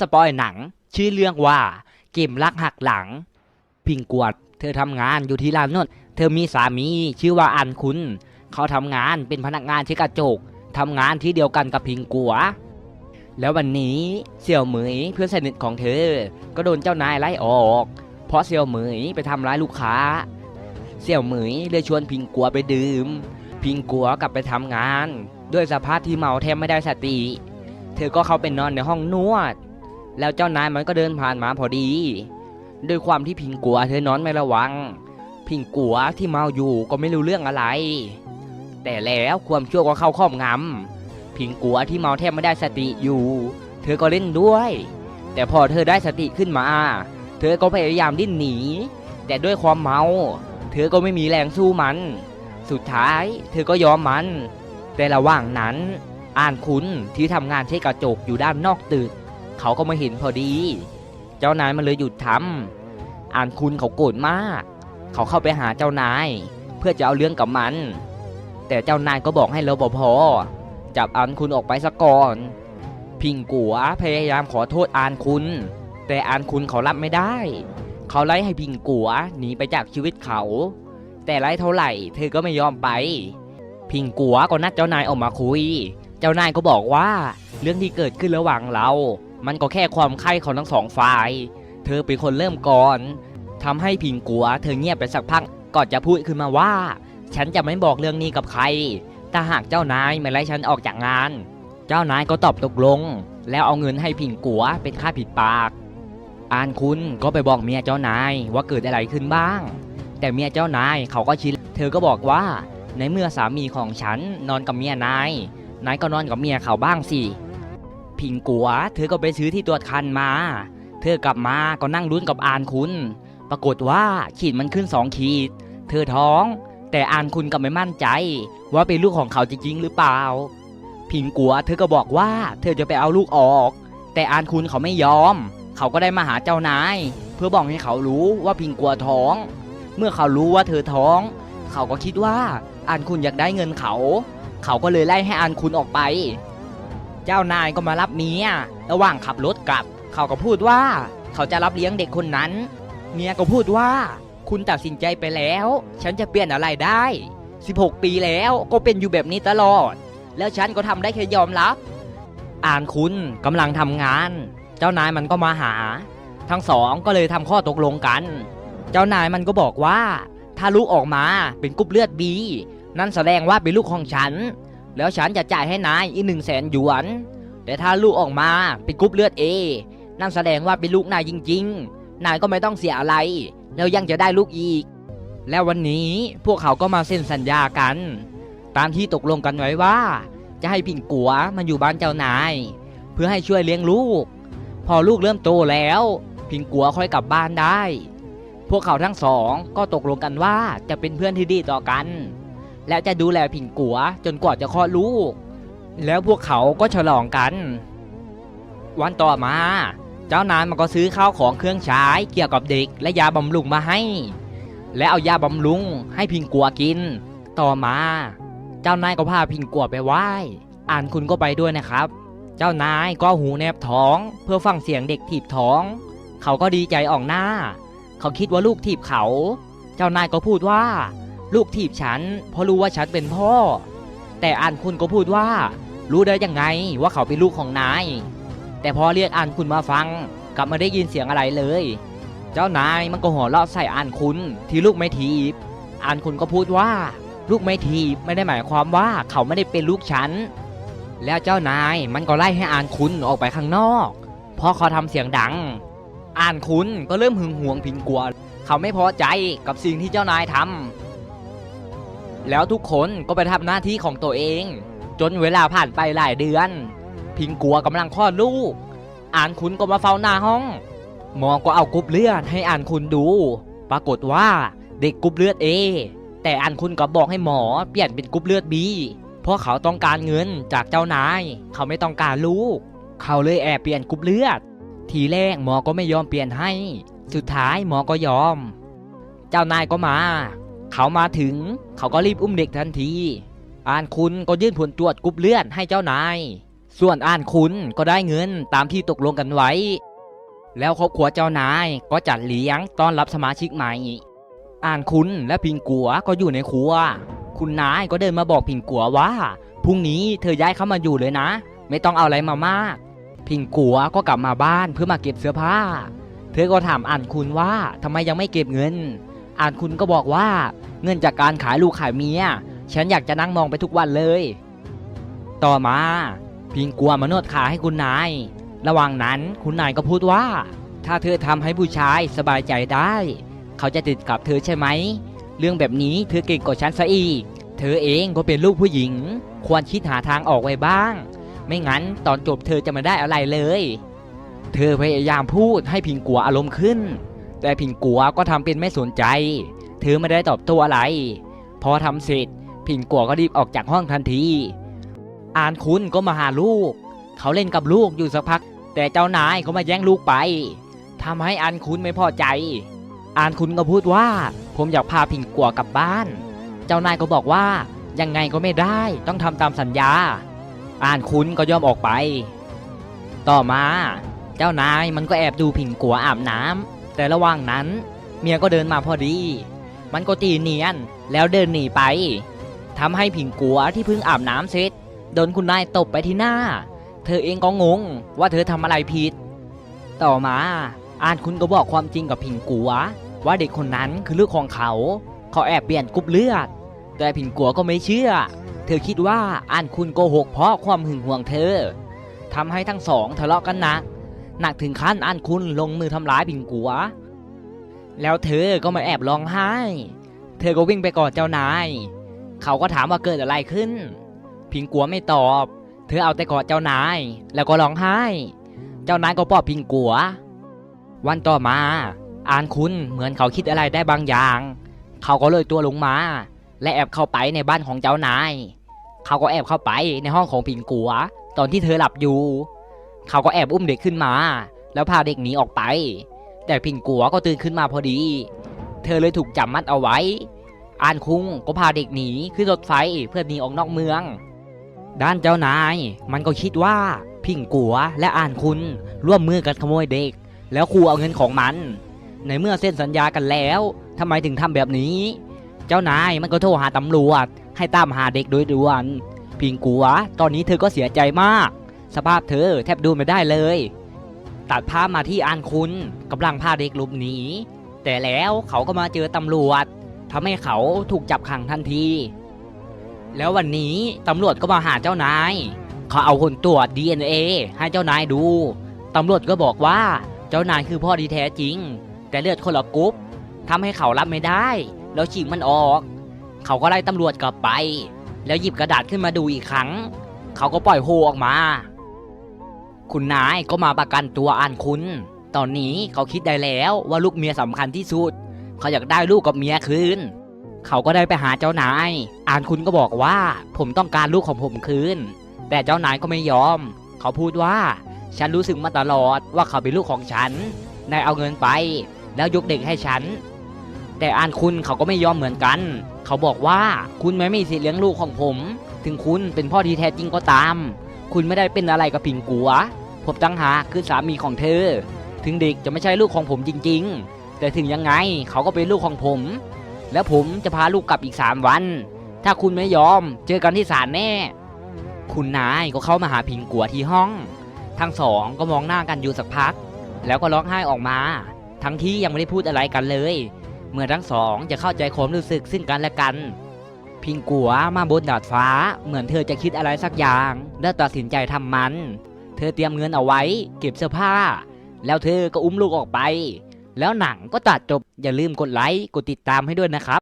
สปอยหนัง ชื่อเรื่องว่าเกมรักหักหลัง พิงกวด เธอทำงานอยู่ที่ร้านนวดเธอมีสามีชื่อว่าอันคุณ เขาทำงานเป็นพนักงานที่กระจกทำงานที่เดียวกันกับพิงกัว แล้ววันนี้เสี่ยวเหมยเพื่อนสนิทของเธอ ก็โดนเจ้านายไล่ออก เพราะเสี่ยวเหมยไปทำร้ายลูกค้า เสี่ยวเหมยเลยชวนพิงกัวไปดื่ม พิงกัวกลับไปทำงาน ด้วยสภาพที่เมาแทบไม่ได้สติ เธอก็เข้าไปนอนในห้องนวด แล้วเจ้านายมันก็เดินผ่านมาพอดี ด้วยความที่พิงกัวเธอนอนไม่ระวัง พิงกัวที่เมาอยู่ก็ไม่รู้เรื่องอะไร แต่แล้วความชั่วก็เข้าครอบงำพิงกัวที่เมาแทบไม่ได้สติอยู่ เธอก็เล่นด้วย แต่พอเธอได้สติขึ้นมา เธอก็พยายามดิ้นหนี แต่ด้วยความเมา เธอก็ไม่มีแรงสู้มัน สุดท้ายเธอก็ยอมมัน แต่ระหว่างนั้นอ่านคุณที่ทำงานเช็ดกระจกอยู่ด้านนอกตึก เขาก็มาเห็นพอดี เจ้านายมันเลยหยุดทำอ่านคุณเขาโกรธมาก เขาเข้าไปหาเจ้านาย เพื่อจะเอาเรื่องกับมัน แต่เจ้านายก็บอกให้รปภจับอ่านคุณออกไปซะก่อน พิงกัวพยายามขอโทษอ่านคุณ แต่อ่านคุณเขารับไม่ได้ เขาไล่ให้พิงกัวหนีไปจากชีวิตเขา แต่ไล่เท่าไหร่ เธอก็ไม่ยอมไป พิงกัวก็นัดเจ้านายออกมาคุย เจ้านายก็บอกว่าเรื่องที่เกิดขึ้นระหว่างเรา มันก็แค่ความใคร่ของทั้งสองฝ่าย เธอเป็นคนเริ่มก่อนทำให้พิงกัว เธอเงียบไปสักพักก่อนจะพูดขึ้นมาว่า ฉันจะไม่บอกเรื่องนี้กับใครถ้าหากเจ้านายไม่ไล่ฉันออกจากงาน เจ้านายก็ตอบตกลง แล้วเอาเงินให้พิงกัวเป็นค่าผิดปาก อ่านคุณก็ไปบอกเมียเจ้านายว่าเกิดอะไรขึ้นบ้าง แต่เมียเจ้านายเขาก็ชินเธอก็บอกว่า ในเมื่อสามีของฉันนอนกับเมียนาย นายก็นอนกับเมียเขาบ้างสิ พิงกัว เธอก็ไปซื้อที่ตรวจคันมา เธอกลับมาก็นั่งลุ้นกับอานคุณ ปรากฏว่าขีดมันขึ้นสองขีด เธอท้อง แต่อานคุณก็ไม่มั่นใจ ว่าเป็นลูกของเขาจริงๆหรือเปล่าพิงกัว เธอก็บอกว่า เธอจะไปเอาลูกออก แต่อานคุณเขาไม่ยอม เขาก็ได้มาหาเจ้านาย เพื่อบอกให้เขารู้ว่าพิงกัวท้อง เมื่อเขารู้ว่าเธอท้อง เขาก็คิดว่าอานคุณอยากได้เงินเขา เขาก็เลยไล่ให้อานคุณออกไป เจ้านายก็มารับเมียระหว่างขับรถกลับ เขาก็พูดว่า เขาจะรับเลี้ยงเด็กคนนั้น เมียก็พูดว่า คุณตัดสินใจไปแล้ว ฉันจะเปลี่ยนอะไรได้ 16 ปีแล้วก็เป็นอยู่แบบนี้ตลอด แล้วฉันก็ทำได้แค่ยอมรับ อ่านคุณกำลังทำงาน เจ้านายมันก็มาหา ทั้งสองก็เลยทำข้อตกลงกัน เจ้านายมันก็บอกว่า ถ้าลูกออกมาเป็นกรุ๊ปเลือดบีนั่นแสดงว่าเป็นลูกของฉัน แล้วฉันจะจ่ายให้นายอีกหนึ่งแสนหยวน แต่ถ้าลูกออกมาเป็นกรุ๊ปเลือดเอนั่นแสดงว่าเป็นลูกนายจริง ๆ นายก็ไม่ต้องเสียอะไร แล้วยังจะได้ลูกอีก แล้ววันนี้พวกเขาก็มาเซ็นสัญญากัน ตามที่ตกลงกันไว้ว่า จะให้พิงกัวมาอยู่บ้านเจ้านาย เพื่อให้ช่วยเลี้ยงลูก พอลูกเริ่มโตแล้วพิงกัวค่อยกลับบ้านได้ พวกเขาทั้งสองก็ตกลงกันว่าจะเป็นเพื่อนที่ดีต่อกัน และจะดูแลผิงกัวจนกว่าจะคลอดลูก แล้วพวกเขาก็ฉลองกัน วันต่อมา เจ้านายมันก็ซื้อข้าวของเครื่องใช้เกี่ยวกับเด็กและยาบำรุงมาให้ และเอายาบำรุงให้พิงกัวกิน ต่อมา เจ้านายก็พาพิงกัวไปไหว้ อ่านคุณก็ไปด้วยนะครับ เจ้านายก็หูแนบท้องเพื่อฟังเสียงเด็กถีบท้อง เขาก็ดีใจออกหน้า เขาคิดว่าลูกถีบเขา เจ้านายก็พูดว่า ลูกถีบฉันเพราะรู้ว่าฉันเป็นพ่อ แต่อ่านคุณก็พูดว่า รู้ได้ยังไงว่าเขาเป็นลูกของนาย แต่พอเรียกอ่านคุณมาฟัง กลับไม่ได้ยินเสียงอะไรเลย เจ้านายมันก็หัวเราะใส่อ่านคุณที่ลูกไม่ถีบอ่านคุณก็พูดว่า ลูกไม่ถีบไม่ได้หมายความว่าเขาไม่ได้เป็นลูกฉันแล้วเจ้านายมันก็ไล่ให้อ่านคุณออกไปข้างนอกเพราะเขาทำเสียงดัง อ่านคุณก็เริ่มหึงหวงพิงกัว เขาไม่พอใจกับสิ่งที่เจ้านายทำ แล้วทุกคนก็ไปทำหน้าที่ของตัวเอง จนเวลาผ่านไปหลายเดือน พิงกัวกำลังคลอดลูก อ่านคุณก็มาเฝ้าหน้าห้อง หมอก็เอากรุ๊ปเลือดให้อ่านคุณดู ปรากฏว่าเด็กกรุ๊ปเลือดเอแต่อ่านคุณก็บอกให้หมอเปลี่ยนเป็นกรุ๊ปเลือดบีเพราะเขาต้องการเงินจากเจ้านาย เขาไม่ต้องการลูก เขาเลยแอบเปลี่ยนกรุ๊ปเลือด ทีแรกหมอก็ไม่ยอมเปลี่ยนให้ สุดท้ายหมอก็ยอม เจ้านายก็มา เขามาถึงเขาก็รีบอุ้มเด็กทันที อ่านคุณก็ยื่นผลตรวจกรุ๊ปเลือดให้เจ้านาย ส่วนอ่านคุณก็ได้เงินตามที่ตกลงกันไว้ แล้วครอบครัวเจ้านายก็จัดเลี้ยงต้อนรับสมาชิกใหม่ อ่านคุณและพิงกัวก็อยู่ในครัว คุณนายก็เดินมาบอกพิงกัวว่าพรุ่งนี้เธอย้ายเข้ามาอยู่เลยนะ ไม่ต้องเอาอะไรมามาก พิงกัวก็กลับมาบ้านเพื่อมาเก็บเสื้อผ้า เธอก็ถามอ่านคุณว่าทำไมยังไม่เก็บเงิน อ่านคุณก็บอกว่า เงินจากการขายลูกขายเมีย ฉันอยากจะนั่งมองไปทุกวันเลย ต่อมา พิงกัวมานวดขาให้คุณนาย ระหว่างนั้นคุณนายก็พูดว่า ถ้าเธอทำให้ผู้ชายสบายใจได้ เขาจะติดกับเธอใช่ไหม เรื่องแบบนี้เธอเก่งกว่าฉันซะอีก เธอเองก็เป็นลูกผู้หญิง ควรคิดหาทางออกไว้บ้าง ไม่งั้นตอนจบเธอจะไม่ได้อะไรเลย เธอพยายามพูดให้พิงกัวอารมณ์ขึ้น แต่พิงกัวก็ทำเป็นไม่สนใจ เธอไม่ได้ตอบโต้อะไร พอทำเสร็จพิงกัวก็รีบออกจากห้องทันที อ่านคุณก็มาหาลูก เขาเล่นกับลูกอยู่สักพัก แต่เจ้านายก็มาแย่งลูกไปทำให้อ่านคุณไม่พอใจ อ่านคุณก็พูดว่า ผมอยากพาพิงกัวกลับบ้าน เจ้านายก็บอกว่ายังไงก็ไม่ได้ต้องทำตามสัญญา อ่านคุณก็ยอมออกไป ต่อมา เจ้านายมันก็แอบดูพิงกัวอาบน้ำ แต่ระหว่างนั้นเมียก็เดินมาพอดี มันก็ตีเนียนแล้วเดินหนีไปทำให้พิงกัวที่เพิ่งอาบน้ำเสร็จโดนคุณนายตบไปที่หน้า เธอเองก็งงว่าเธอทำอะไรผิด ต่อมาอ่านคุณก็บอกความจริงกับพิงกัว ว่าเด็กคนนั้นคือลูกของเขา เขาแอบเปลี่ยนกรุ๊ปเลือด แต่พิงกัวก็ไม่เชื่อ เธอคิดว่าอ่านคุณโกหกเพราะความหึงหวงเธอทำให้ทั้งสองทะเลาะกันหนัก หนักถึงขั้นอ่านคุณลงมือทำร้ายพิงกัว แล้วเธอก็มาแอบร้องไห้ เธอก็วิ่งไปกอดเจ้านาย เขาก็ถามว่าเกิดอะไรขึ้น พิงกัวไม่ตอบ เธอเอาแต่กอดเจ้านาย แล้วก็ร้องไห้ เจ้านายก็ปลอบพิงกัว วันต่อมาอ่านคุณเหมือนเขาคิดอะไรได้บางอย่าง เขาก็เลยตัวลงมา และแอบเข้าไปในบ้านของเจ้านาย เขาก็แอบเข้าไปในห้องของพิงกัว ตอนที่เธอหลับอยู่ เขาก็แอบอุ้มเด็กขึ้นมา แล้วพาเด็กหนีออกไป แต่พิงกัวก็ตื่นขึ้นมาพอดี เธอเลยถูกจับมัดเอาไว้ อ่านคุงก็พาเด็กหนีขึ้นรถไฟเพื่อหนีออกนอกเมือง ด้านเจ้านาย มันก็คิดว่าพิงกัวและอ่านคุณร่วมมือกันขโมยเด็ก แล้วขู่เอาเงินของมัน ในเมื่อเซ็นสัญญากันแล้วทำไมถึงทำแบบนี้ เจ้านายมันก็โทรหาตำรวจ ให้ตามหาเด็กโดยด่วนพิงกัว ตอนนี้เธอก็เสียใจมาก สภาพเธอแทบดูไม่ได้เลย ตัดภาพมาที่อ่านคุณกำลังพาเด็กหลบหนี แต่แล้วเขาก็มาเจอตำรวจทำให้เขาถูกจับขังทันที แล้ววันนี้ตำรวจก็มาหาเจ้านาย เขาเอาคนตรวจ DNA ให้เจ้านายดูตำรวจก็บอกว่าเจ้านายคือพ่อที่แท้จริง แต่เลือดคนละกรุ๊ปทำให้เขารับไม่ได้ แล้วฉีกมันออก เขาก็ไล่ตำรวจกลับไป แล้วหยิบกระดาษขึ้นมาดูอีกครั้ง เขาก็ปล่อยโฮออกมา คุณนายก็มาประกันตัวอ่านคุณ ตอนนี้เขาคิดได้แล้วว่าลูกเมียสำคัญที่สุด เขาอยากได้ลูกกับเมียคืน เขาก็ได้ไปหาเจ้านาย อ่านคุณก็บอกว่า ผมต้องการลูกของผมคืน แต่เจ้านายก็ไม่ยอม เขาพูดว่า ฉันรู้สึกมาตลอดว่าเขาเป็นลูกของฉัน นายเอาเงินไป แล้วยกเด็กให้ฉัน แต่อ่านคุณเขาก็ไม่ยอมเหมือนกัน เขาบอกว่าคุณไม่มีสิทธิ์เลี้ยงลูกของผม ถึงคุณเป็นพ่อที่แท้จริงก็ตาม คุณไม่ได้เป็นอะไรกับผิงกัว ผมตั้งหาคือสามีของเธอ ถึงเด็กจะไม่ใช่ลูกของผมจริง ๆ แต่ถึงยังไงเขาก็เป็นลูกของผม แล้วผมจะพาลูกกลับอีกสามวัน ถ้าคุณไม่ยอม เจอกันที่ศาลแน่ คุณนายก็เข้ามาหาพิงกัวที่ห้อง ทั้งสองก็มองหน้ากันอยู่สักพัก แล้วก็ร้องไห้ออกมา ทั้งที่ยังไม่ได้พูดอะไรกันเลย เมื่อทั้งสองจะเข้าใจความรู้สึกซึ่งกันและกัน พิงกัวมาบนดาดฟ้า เหมือนเธอจะคิดอะไรสักอย่าง และตัดสินใจทำมัน เธอเตรียมเงินเอาไว้ เก็บเสื้อผ้า แล้วเธอก็อุ้มลูกออกไป แล้วหนังก็ตัดจบอย่าลืมกดไลค์กดติดตามให้ด้วยนะครับ